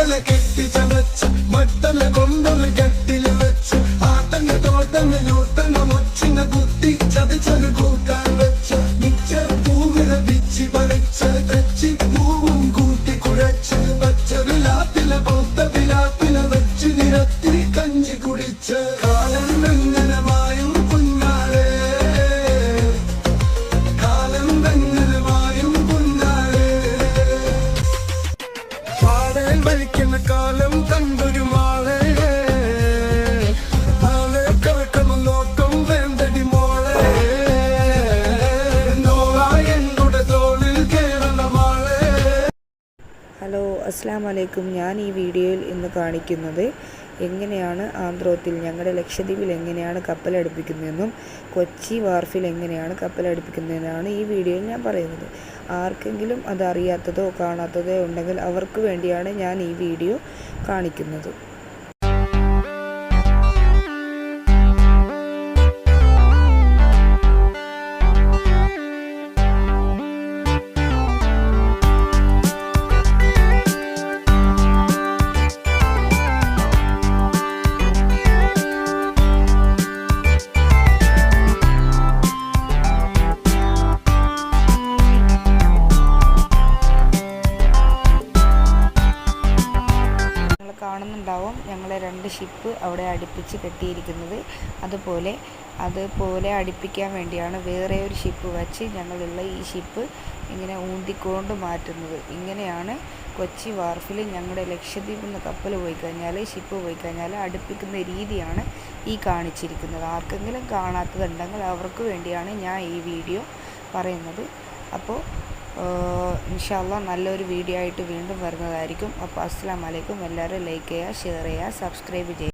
കൂന്തള കെട്ടി ചമച്ച് മട്ടല കൊണ്ടൊരു കെട്ടിൽ വെച്ച്. ആട്ടങ്ങ തോട്ടങ്ങ നൂട്ടങ്ങ മൊച്ചിങ്ങ കുത്തി ചതച്ചൊരു കൂട്ടാൻ വെച്ച്. മിച്ച പൂവിറ പിച്ചി പറിച്ച് തെച്ചി പൂവും കൂട്ടി കുഴച്ച് പച്ചൊരു ലാപ്പില പൊത്ത പിലാപ്പില വെച്ച് നിരത്തി കഞ്ചി കുടിച്ച്. വലിക്കുന്ന കാലം കണ്ടൊരു മാളെ. ആളെ കറക്കണം നോക്കം വേണ്ടടി മോളെ. നോളായെന്നുടെ തോളിൽ കേറണ മാളെ. ഹലോ അസ്സാം വലൈക്കും ഞാൻ ഈ വീഡിയോയിൽ ഇന്ന് കാണിക്കുന്നത് എങ്ങനെയാണ് ആന്ധ്രോത്തിൽ ഞങ്ങളുടെ ലക്ഷദ്വീപിൽ എങ്ങനെയാണ് കപ്പലടുപ്പിക്കുന്നതെന്നും കൊച്ചി വാർഫിൽ എങ്ങനെയാണ് കപ്പലടുപ്പിക്കുന്നതെന്നാണ് ഈ വീഡിയോയിൽ ഞാൻ പറയുന്നത്. ആർക്കെങ്കിലും അത് അറിയാത്തതോ കാണാത്തതോ ഉണ്ടെങ്കിൽ അവർക്ക് വേണ്ടിയാണ് ഞാൻ ഈ വീഡിയോ കാണിക്കുന്നത്. കാണുന്നുണ്ടാവും ഞങ്ങൾ രണ്ട് ഷിപ്പ് അവിടെ അടുപ്പിച്ച് കെട്ടിയിരിക്കുന്നത്. അതുപോലെ അതുപോലെ അടുപ്പിക്കാൻ വേണ്ടിയാണ് വേറെ ഒരു ഷിപ്പ് വച്ച് ഞങ്ങളുള്ള ഈ ഷിപ്പ് ഇങ്ങനെ ഊന്തിക്കൊണ്ട് മാറ്റുന്നത്. ഇങ്ങനെയാണ് കൊച്ചി വാർഫിൽ ഞങ്ങളുടെ ലക്ഷദ്വീപിൽ നിന്ന് കപ്പൽ പോയി കഴിഞ്ഞാൽ ഷിപ്പ് പോയി കഴിഞ്ഞാൽ അടുപ്പിക്കുന്ന രീതിയാണ് ഈ കാണിച്ചിരിക്കുന്നത്. ആർക്കെങ്കിലും കാണാത്തതുണ്ടെങ്കിൽ അവർക്ക് വേണ്ടിയാണ് ഞാൻ ഈ വീഡിയോ പറയുന്നത്. അപ്പോൾ ഇൻഷാല്ല നല്ലൊരു വീഡിയോ ആയിട്ട് വീണ്ടും വരുന്നതായിരിക്കും. അപ്പോൾ അസ്സാം വലൈക്കും എല്ലാവരും ലൈക്ക് ചെയ്യുക ഷെയർ ചെയ്യുക സബ്സ്ക്രൈബ് ചെയ്യുക.